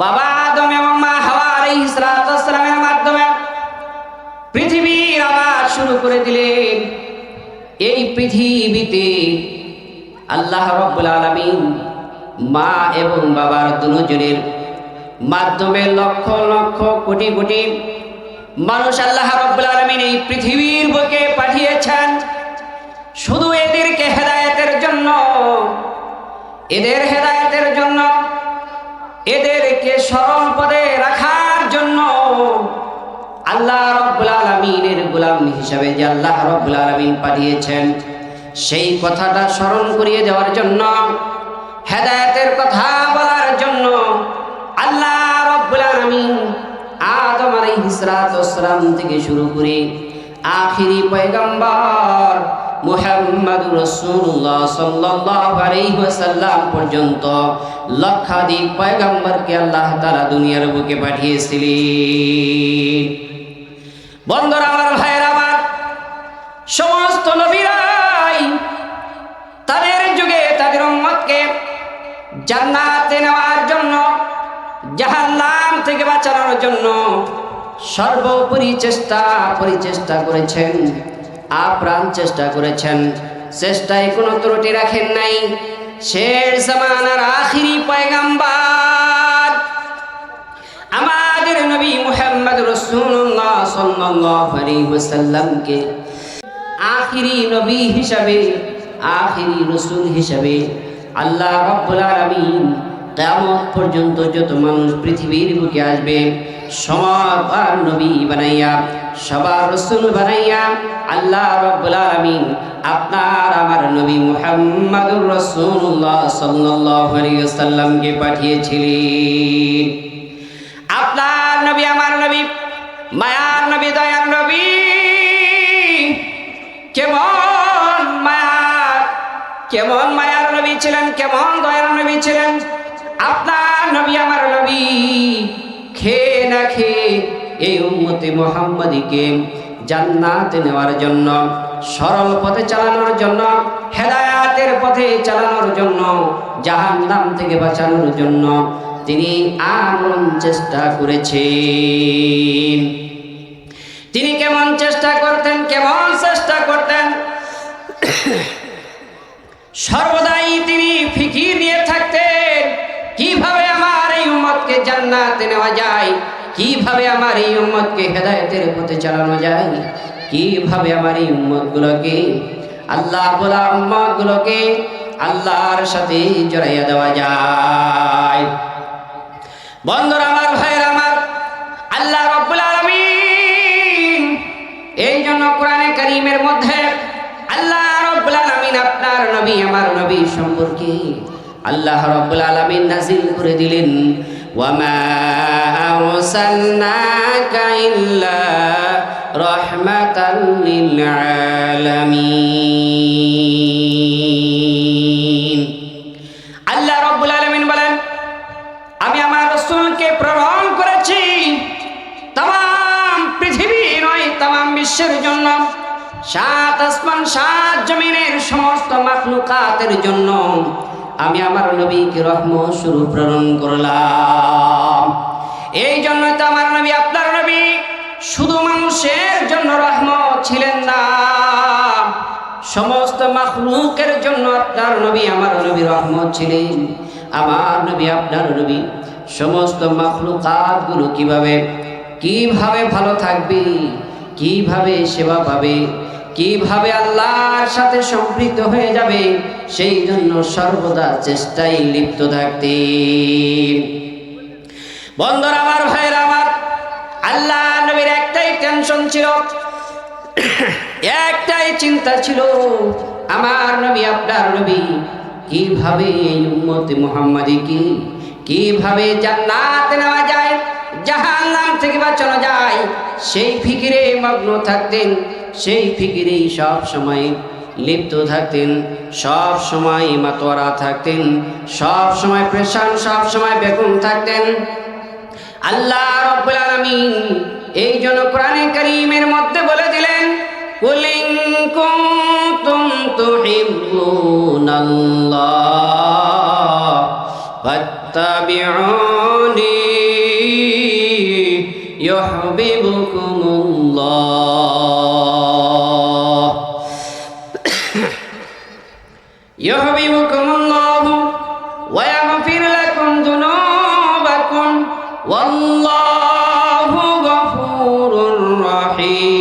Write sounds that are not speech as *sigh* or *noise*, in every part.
বাবা আদম এবং মা হাওয়া আলাইহিস সালামের মাধ্যমে পৃথিবীর আবাদ শুরু করে দিলেন। এই পৃথিবীতে আল্লাহ রব্বুল আলামিন মা এবং বাবার দুজনের মাধ্যমে লক্ষ লক্ষ কোটি কোটি মানুষ আল্লাহ রব্বুল আলামিন এই পৃথিবীর বুকে পাঠিয়েছেন। শুধু এদেরকে হেদায়েতের জন্য, এদের হেদায়েতের জন্য এদেরকে স্মরণ পদে রাখার জন্য আল্লাহ রব্বুল আলমিনের গোলাম হিসাবে যে আল্লাহ রব্বুল আলমিন পাঠিয়েছেন, সেই কথাটা স্মরণ করিয়ে দেওয়ার জন্য, হেদায়েতের কথা বলার জন্য আল্লাহ রব্বুল আলমিন আদম আলাইহিসসালাম থেকে শুরু করে আখিরি পয়গম্বর মুহাম্মদ রাসূলুল্লাহ সাল্লাল্লাহু আলাইহি ওয়াসাল্লাম পর্যন্ত লক্ষাধিক পয়গম্বরকে আল্লাহ তাআলা দুনিয়ার বুকে পাঠিয়েছিলেন। বন্ধুরা, আমার ভাইয়ের, আমার সমস্ত নবীরাই তাদের যুগে, তাদের উম্মতকে জান্নাতে নেওয়ার জন্য, জাহান্নাম থেকে বাঁচানোর জন্য সর্বোপরি চেষ্টা, পরিচেষ্টা করেছেন। আপ্রাণ চেষ্টা করেছেন। চেষ্টায় কোনো ত্রুটি রাখেন নাই। শেষ জামানার আখিরি পয়গাম্বার। আমাদের নবী মুহাম্মদ রাসূলুল্লাহ সাল্লাল্লাহু আলাইহি ওয়াসাল্লামকে আখিরি নবী হিসাবে, আখিরি রসুল হিসাবে আল্লাহ রাব্বুল আলামিন কিয়ামত পর্যন্ত যত মানুষ পৃথিবীর বুকে আসবে, সবার নবী বানাইয়া, সবার রসুল বানাইয়া, আল্লাহ রাব্বুল আলামিন আপনার আমার নবী মুহাম্মদুর রাসূলুল্লাহ সাল্লাল্লাহু আলাইহি ওয়াসাল্লামকে পাঠিয়েছিলেন। আপনার নবী, আমার নবী, মায়ার নবী, দয়ার নবী, কেমন মায়ার কেমন মায়ার নবী ছিলেন, কেমন দয়ার নবী ছিলেন? আপনার নবী, আমার নবী, খেয়ে না খেয়ে এই উম্মতে মোহাম্মদীকে জান্নাতে নেওয়ার জন্য, সরল পথে চালানোর জন্য, হেদায়াতের পথে চালানোর জন্য জাহান নাম থেকে বাঁচানোর জন্য তিনি আমন চেষ্টা করেছেন। তিনি কেমন চেষ্টা করতেন, কেমন চেষ্টা করতেন? *coughs* সর্বদাই তিনি ফিকির নিয়ে থাকতেন। কীভাবে আমার এই উম্মতকে জান্নাতে নেওয়া যায়? কীভাবে আমার এই উম্মতকে হেদায়েতের পথে চালানো যায়? কীভাবে আমার এই উম্মতগুলোকে, আল্লাহ বলা উম্মতগুলোকে আল্লাহর সাথে জড়াইয়া দেওয়া যায়? বন্ধুরা আমার ভাইয়ের আমার, আল্লাহ রব্বুল আলামিন এই জন্য কোরআনে কারীমের মধ্যে আল্লাহ রব্বুল আলামিন আপনার নবী, আমার নবী সম্পর্কে আল্লাহ রব্বুল আলামিন নাজিল করে দিলেন, ওয়ামা আরসালনাকা ইল্লা রাহমাতাল লিল আলামিন আল্লাহ রব্বুল আলামিন বলেন, আমি আমার রসুলকে প্রেরণ করেছি। তাম পৃথিবী নয় তাম বিশ্বের জন্য। সাত আসমান, সাত জমিনের সমস্ত মাখলুকাতের জন্য। আমি আমার নবীকে রহম স্বরূপ প্রেরণ করলাম। এই জন্য তো আমার নবী আপনার নবী। শুধু মানুষের জন্য রহমত ছিলেন না। সমস্ত মাখলুকের জন্য আপনার নবী আমার নবী রহমত ছিলেন। আমার নবী আপনার নবী। সমস্ত মাখলুকাতগুলো কীভাবে কীভাবে ভালো থাকবে, কীভাবে সেবা পাবে কীভাবে আল্লাহর সাথে সম্পৃক্ত হয়ে যাবে, সেই জন্য সর্বদা চেষ্টায় লিপ্ত থাকতে। বন্ধুরা, আমার ভাইয়ের, আমার আল্লাহ নবীর একটাই টেনশন ছিল, একটাই চিন্তা ছিল, আমার নবী, আপনার নবী কীভাবে এই উম্মতে মুহাম্মাদীকে, কীভাবে জান্নাতে নেওয়া যায় জাহান্নাম থেকে বাঁচানো যায়। সেই ফিকিরে মগ্ন থাকতেন, সেই ফিকিরেই সব সময় লিপ্ত থাকতেন, সব সময় মাতোয়ারা থাকতেন, সব সময় প্রেশান সব সময় বেগুন থাকতেন। আল্লাহ রব্বুল আলামিন এই জন্য কোরআনে কারীমের মধ্যে বলে দিলেন, কুল ইন কুনতুম তুহিব্বুনাল্লাহ, ফাত্তাবিউনি يحببكم الله يحببكم الله ويغفر لكم ذنوبكم والله غفور رحيم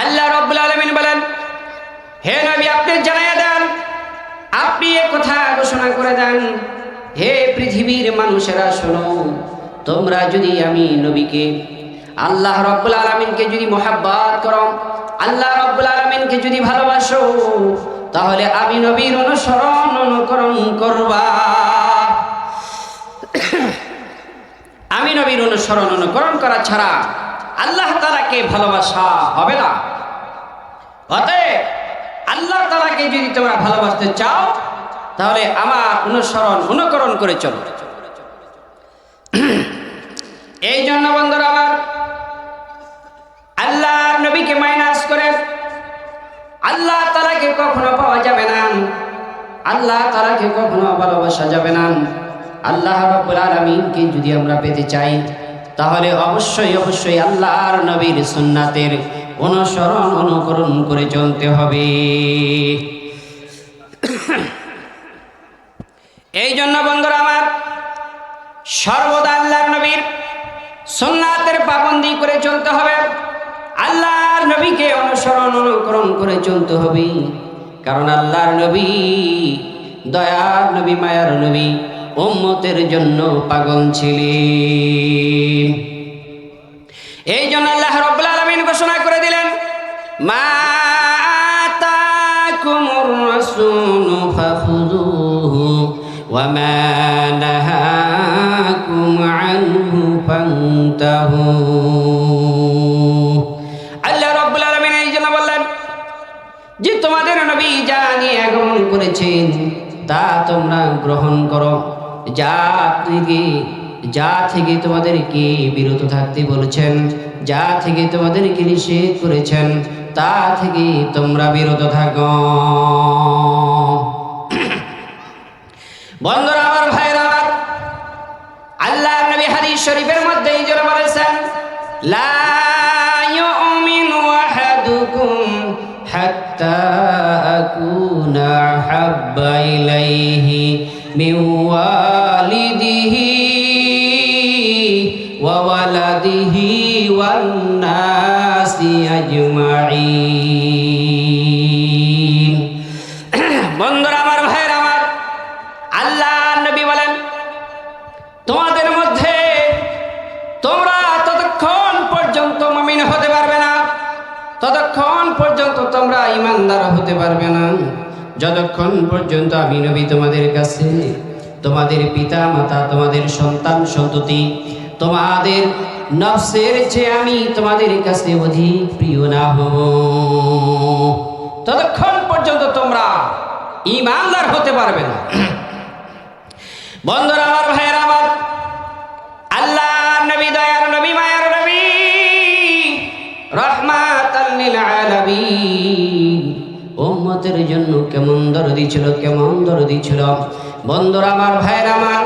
আল্লাহ রব্বুল আলামিন বলেন হে নবী আপনি জানাইয়া এ কথা ঘোষণা করে দেন, হে পৃথিবীর মানুষেরা, শোনো, তোমরা যদি আমি নবীকে, আল্লাহ রব্বুল আলমিনকে যদি মোহাব্বত করো, আল্লাহ রব্বুল আলমিনকে যদি ভালোবাসো, তাহলে আমি নবীর অনুসরণ অনুকরণ করবা। *clears throat* আমি নবীর অনুসরণ অনুকরণ করা ছাড়া আল্লাহ তালাকে ভালোবাসা হবে না। অতএব আল্লাহ তালাকে যদি তোমরা ভালোবাসতে চাও তাহলে আমার অনুসরণ, অনুকরণ করে চলো। এই জন্য বন্ধুরা আমার আল্লাহর নবীকে মাইনাস করে আল্লাহ তালাকে কখনো পাওয়া যাবে না। আল্লাহ তালাকে কখনো ভালোবাসা যাবে না। আল্লাহ রব্বুল আলমিনকে যদি আমরা পেতে চাই, তাহলে অবশ্যই অবশ্যই আল্লাহর নবীর সুন্নাতের অনুসরণ, অনুকরণ করে চলতে হবে। এই জন্য বন্ধুরা আমার সর্বদা আল্লাহর নবীর সুন্নাতের পাবন্দি করে চলতে হবে। আল্লাহর নবীকে অনুসরণ অনুকরণ করে চলতে হবে। কারণ আল্লাহর নবী দয়ার নবী, মায়ার নবী, উম্মতের জন্য পাগল ছিলেন। এই জন্য আল্লাহ রব্বুল আলামিন ঘোষণা করে দিলেন, মা আতাকুমুর রাসূলু মা নাহাকুম আনহু ফান্তাহু আল্লাহ রব্বুল আলামিন এই জন্য বললেন যে তোমাদের নবী যা নিয়ে আগমন তা তোমরা গ্রহণ করো। যা থেকে যা থেকে তোমাদেরকে বিরত থাকতে বলেছেন, যা থেকে তোমাদেরকে নিষেধ করেছেন, তা থেকে তোমরা বিরত থাকো। বন্ধুরা আমার ভাইরা আমার আল্লাহ নবী হাদিস শরীফের মধ্যে এই জন্য বলেছেন লা ইউমিনু আহাদুকুম হাত্তা আকুনা হাব্বা ইলাইহি মিন ওয়ালিদিহি ওয়া ওয়ালাদিহি ওয়ান নাসি আজমাইন তোমরা ইমানদার হতে পারবে না। যতক্ষণ পর্যন্ত আমি নবী তোমাদের কাছে, তোমাদের পিতা মাতা তোমাদের সন্তান সন্ততি, তোমাদের নফসের চেয়ে আমি তোমাদের কাছে অধিক প্রিয় না হব। ততক্ষণ পর্যন্ত তোমরা ইমানদার হতে পারবে না। বন্ধুরা, আমার ভাইয়ের, আমার উম্মতের জন্য কেমন দরদি ছিল, কেমন দরদি ছিল। বন্ধুরা আমার, ভাইয়ের আমার,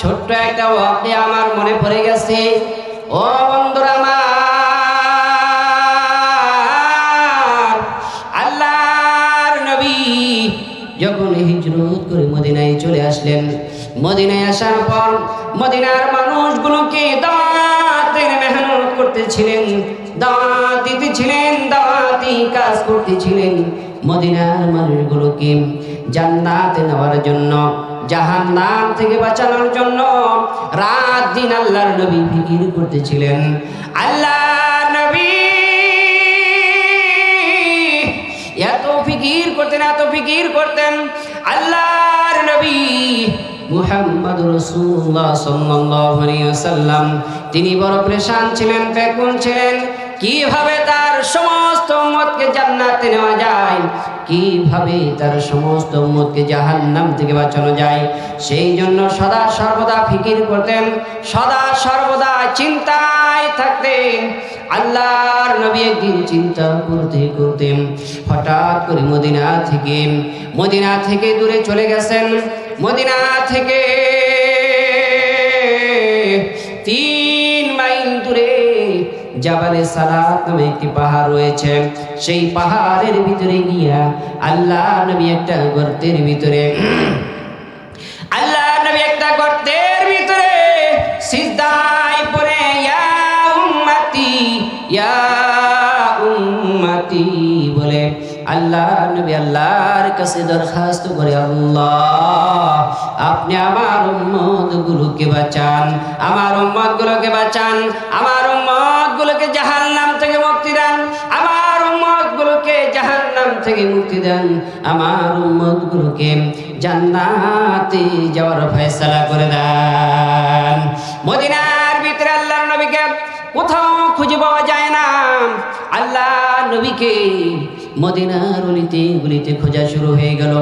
ছোট্ট একটা ওয়াক্তে আমার মনে পড়ে গেছে। ও বন্ধুরা আমার যখন হিজরত করে মদিনায় চলে আসলেন, মদিনায় আসার পর মদিনার মানুষগুলোকে দাওয়াতের মেহনত করতেছিলেন, দাওয়াত দিতেছিলেন, দাওয়াতি কাজ করতেছিলেন। মদিনার মানুষগুলোকে জান্নাতে নেওয়ার জন্য, জাহান্নাম থেকে বাঁচানোর জন্য রাত দিন আল্লাহর নবী ফিকির করতেছিলেন। আল্লাহ নবী এত ফিকির করতেন, এত ফিকির করতেন। আল্লাহর নবী মুহাম্মদ রসুল্লাহ সাল্লাল্লাহু আলাইহি তিনি বড় প্রেশান ছিলেন, ব্যাকুল ছিলেন। কীভাবে তার সমস্ত উম্মতকে জান্নাতে নেওয়া যায়। কীভাবে তার সমস্ত উম্মতকে জাহান্নাম থেকে বাঁচানো যায়? সেই জন্য সদা সর্বদা ফিকির করতেন, সদা সর্বদা চিন্তায় থাকতেন। আল্লাহর নবী একদিন চিন্তা করতে করতে হঠাৎ করে মদিনা থেকে মদিনা থেকে দূরে চলে গেছেন। মদিনা থেকে তিন জাবালে সালাত নামে একটি পাহাড় রয়েছে। সেই পাহাড়ের ভিতরে গিয়া আল্লাহ নবী একটা গর্তের ভিতরে *clears throat* আল্লাহ নবী একটা গর্তের ভিতরে সিজদায় পড়ে, ইয়া উম্মতি ইয়া উম্মতি বলে। আল্লাহ নবী আল্লাহর কাছে দরখাস্ত করে, আল্লাহ, আপনি আমার উম্মত গুলোকে বাঁচান, আমার উম্মত গুলোকে বাঁচান, আমার উম্মত জাহান্নাম থেকে মুক্তি দেন। আমার উম্মত গুলোকে জাহান্নাম থেকে মুক্তি দেন। আমার উম্মত গুলোকে জান্নাতে যাওয়ার ফয়সালা করে দেন। মদিনার ভিতরে আল্লাহর নবীকে কোথাও খুঁজে পাওয়া যায় না। আল্লাহ নবীকে মদিনার অলিতে গুলিতে খোঁজা শুরু হয়ে গেল।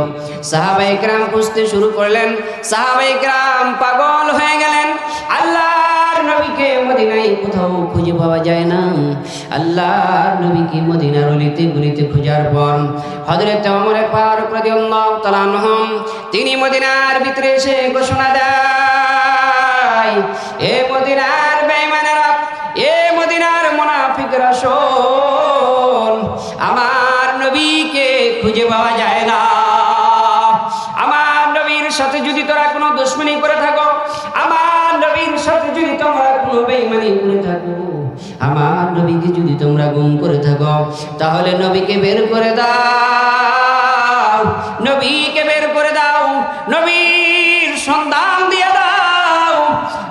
সাহাবাই গ্রাম খুঁজতে শুরু করলেন। সাহাবাই গ্রাম পাগল হয়ে গেলেন। নবীকে মদিনায় কোথাও খুঁজে পাওয়া যায় না। আল্লাহর নবীকে মদিনার অলিতে গুলিতে খোঁজার পর হজরত তাআলা আনহুম তিনি মদিনার ভিতরে এসে ঘোষণা দেয়, এ মদিনার বেঈমানেরা, এ মদিনার মুনাফিকরা শোন, আমার নবীকে খুঁজে পাওয়া যায় না। কোনো বেঈমানি করে থাকো। আমার নবীকে যদি তোমরা গুম করে থাকো, তাহলে নবীকে বের করে দাও। নবীকে বের করে দাও। নবীর সন্ধান দিয়ে দাও।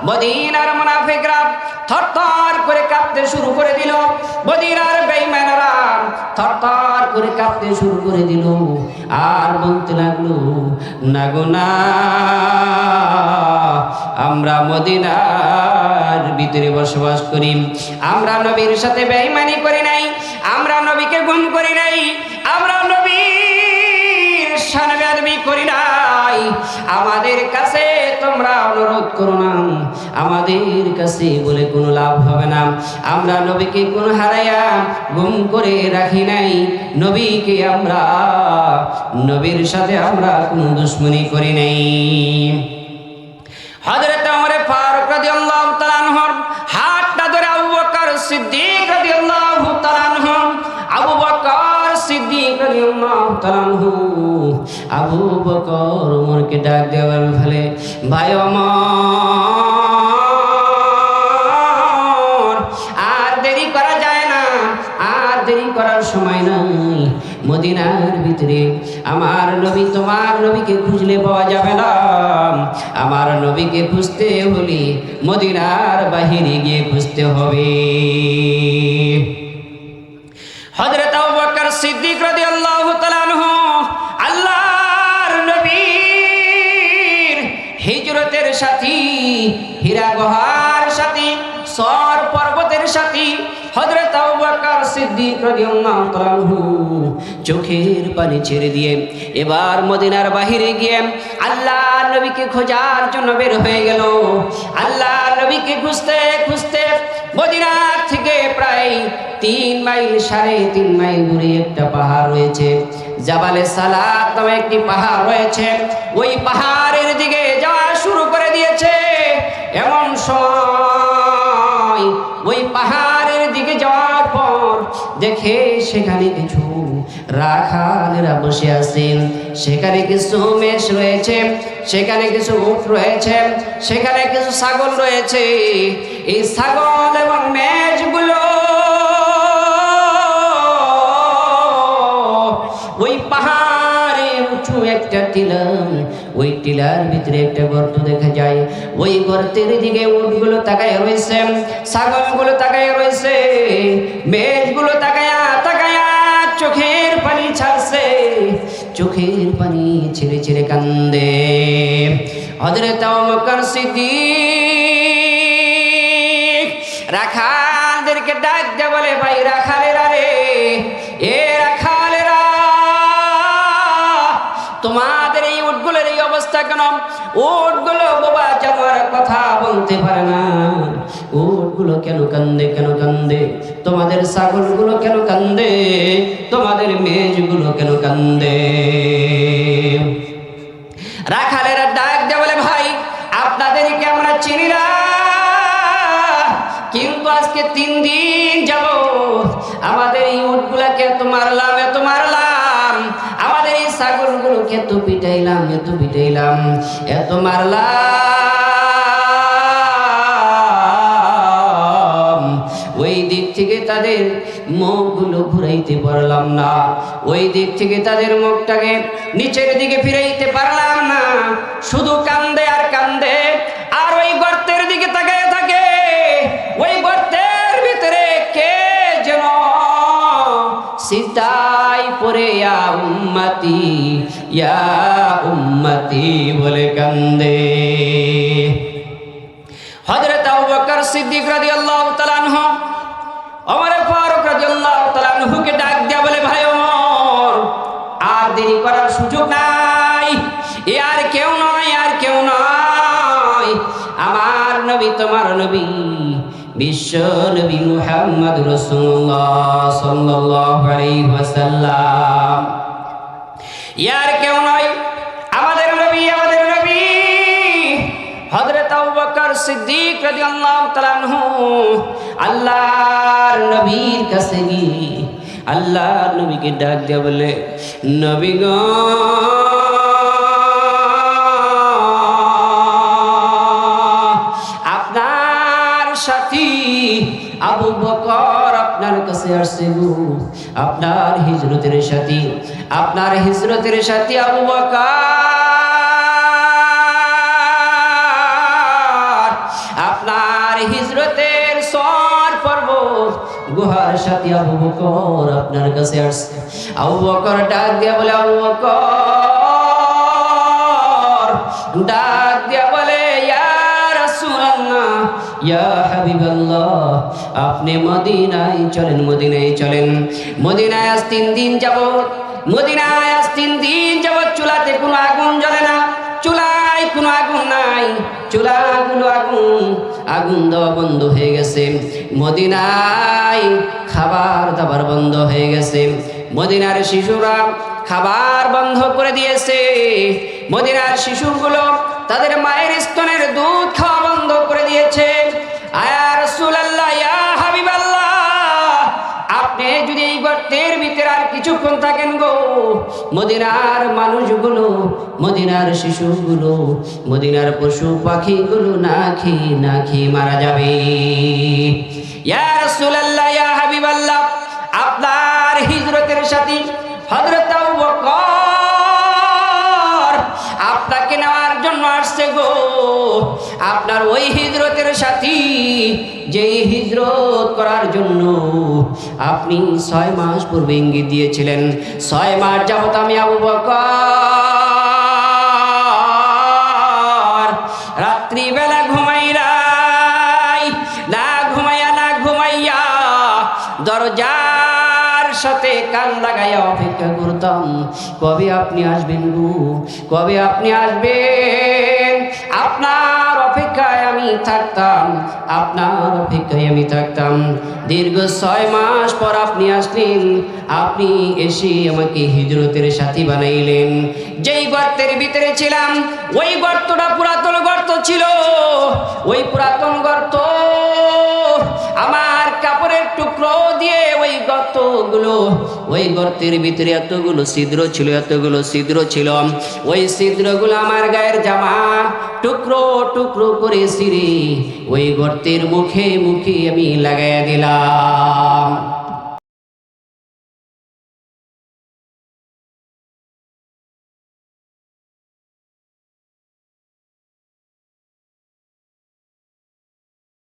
মদিনার মুনাফিকরা থরথর করে কাঁপতে শুরু করে দিল। মদিনার বেঈমানেরা থরথর করে কাঁপতে শুরু করে দিল। আর বলতে লাগল না। আমরা মদিনার ভিতরে বসবাস করি। আমরা নবীর সাথে বেঈমানি করি নাই, আমরা নবীকে গুম করি নাই, আমরা নবীর সানবেদমি করি নাই। আমাদের কাছে তোমরা অনুরোধ করো না, আমাদের কাছে বলে কোনো লাভ হবে না। আমরা নবীকে কোন হারাইয়া গুম করে রাখি নাই, নবীকে আমরা, নবীর সাথে আমরা কোনো দুশ্মনী করি নাই। হযরত ওমর ফারুক রাদিয়াল্লাহু তাআলা আনহুর হাতটা ধরে আবু বকর সিদ্দিক রাদিয়াল্লাহু তাআলা আনহু, আবু বকর সিদ্দিক রাদিয়াল্লাহু তাআলা আনহু, আবু বকর ওমরকে ডাক দেওয়ার ফলে ভাই ওমর, আর দেরি করা যায় না, আর দেরি করার সময় নাই। মদিনার ভিতরে আমার নবী, তোমার নবীকে খুঁজলে পাওয়া যাবে না। আমার নবীকে খুঁজতে হলে মদিনার বাহিরে গিয়ে খুঁজতে হবে। বকর সিদ্দিক আনহু আল্লাহর নবীর সাথী হীরা গহার সাথী সর পর্বতের সাথী বকর সিদ্দিক চোখের পানি ছেড়ে দিয়ে এবার মদিনার বাহিরে গিয়ে আল্লাহ নবীকে খোঁজার জন্য বের হয়ে গেল। আল্লাহ নবীকে খুঁজতে খুঁজতে মদিনার থেকে প্রায় তিন মাইল, সাড়ে তিন মাইল দূরে একটা পাহাড় রয়েছে। জাবালে সালাত নামে একটি পাহাড় রয়েছে। ওই পাহাড়ের দিকে যাওয়া শুরু করে দিয়েছে। এমন সময় ওই পাহাড়ের দিকে যাওয়ার পর দেখে সেখানে কিছু রাখালেরা বসে আছেন। সেখানে কিছু মেষ রয়েছে, সেখানে কিছু উট রয়েছে, সেখানে কিছু ছাগল রয়েছে। এই ছাগল এবং মেষগুলো ওই পাহাড়ে উঁচু একটা টিলা ওই টিলার ভিতরে একটা গর্ত দেখা যায়। ওই গর্তের দিকে উটগুলো তাকায় রয়েছে, ছাগলগুলো তাকায় রয়েছে মেষগুলো তাকায়া তাকায়া চোখের পানি চোখের পানি ছেড়ে ছেড়ে কান্দে। হজরত আবুবকর সিদ্দিক রাখালদেরকে ডাক দে বলে, ভাই রাখালেরা রে এ ওটগুলো বাবা জানোয়ার কথা বলতে পারে না। ওটগুলো কেন কান্দে কেন কান্দে? তোমাদের ছাগলগুলো কেন কান্দে? তোমাদের মেজগুলো কেন কান্দে? রাখালেরা ডাক দেয়া বলে, ভাই, আপনাদেরকে আমরা চিনি না। কিন্তু আজকে তিন দিন যাব আমাদের এই উটগুলাকে তোমার লাভ এ তোমার লাভ ছাগলগুলোকে এত পিটাইলাম এত পিটাইলাম। এত মারলাম ওই দিক থেকে তাদের মুখগুলো ঘুরাইতে পারলাম না। ওই দিক থেকে তাদের মুখটাকে নিচের দিকে ফিরাইতে পারলাম না। শুধু কান্দে উম্মতি, ইয়া উম্মতি বলে কান্দে। হযরত আবু বকর সিদ্দিক রাদিয়াল্লাহু তাআলা আনহু, ওমর ফারুক রাদিয়াল্লাহু তাআলা আনহুকে ডাক দিয়া বলে, ভাই ওমর, আর দেরি করার সুযোগ নাই। এ আর কেউ নয়, আর কেউ নয়। আমার নবী, তোমার নবী, বিশ্ব নবী মুহাম্মদ রাসূলুল্লাহ সাল্লাল্লাহু আলাইহি ওয়াসাল্লাম। ইয়ার কেউ নয়। আমাদের নবী আমাদের নবী। হযরত আবু সিদ্দিক রাদিয়াল্লাহু তাআলা আল্লাহর নবীর কাছে গিয়ে আল্লাহর নবীকে ডাক দিয়া বলে, নবী গো, আপনার সাথী আবু কাছে আসছে আপনার হিজরতের সাথী, আপনার হিজরতের সাথী আবু আপনার হিজরতের সর পর্বত গুহার সাথী আবু বকর আপনার কাছে আসছে। আবু বকর ডাক দিয়া বলে, আবু বকর। ডাক দিয়া বলে, ইয়া রাসূলুল্লাহ ইয়া হাবিবাল্লাহ, আপনি মদিনায় চলেন মদিনায় চলেন। মদিনায় আজ তিন দিন যাবত মদিনায় আজ তিন দিন যাবত চুলাতে কোনো আগুন জ্বলে না। চুলায় কোনো আগুন নাই, চুলাগুলো আগুন আগুন দেওয়া বন্ধ হয়ে গেছে। মদিনায় খাবার দাবার বন্ধ হয়ে গেছে। মদিনার শিশুরা খাবার বন্ধ করে দিয়েছে। মদিনার শিশুগুলো থাকেন গো? মদিনার মানুষগুলো, মদিনার শিশুগুলো, মদিনার পশু পাখিগুলো না খেয়ে না খেয়ে মারা যাবে আপনার হিজরতের সাথী হযরত আবু বকর জন্য আসছে গো। আপনার ওই হিজরতের সাথী, যেই হিজরত করার জন্য আপনি ছয় মাস পূর্বে ইঙ্গিত দিয়েছিলেন। ছয় মাস যাবত আমি আবু বকর। রাত্রিবেলা ঘুমাই রাই না ঘুমাইয়া না ঘুমাইয়া দরজার সাথে কান লাগাইয়া অপেক্ষা করতাম, কবে আপনি আসবেন গো? কবে আপনি আসবেন? আপনার অপেক্ষায় আমি থাকতাম আপনার অপেক্ষায় আমি থাকতাম। দীর্ঘ ছয় মাস পর আপনি আসলেন। আপনি এসে আমাকে হিজরতের সাথী বানাইলেন। যেই গর্তের ভিতরে ছিলাম, ওই গর্তটা পুরাতন গর্ত ছিল। ওই পুরাতন গর্ত আমার কাপড়ের টুকরো দিয়ে ওই গর্তগুলো, ওই গর্তের ভিতরে এতগুলো ছিদ্র ছিল, এতগুলো ছিদ্র ছিল। ওই ছিদ্রগুলো আমার গায়ের জামা টুকরো টুকরো করে সিঁড়ি ওই গর্তের মুখে মুখে আমি লাগাইয়া দিলাম। সালাম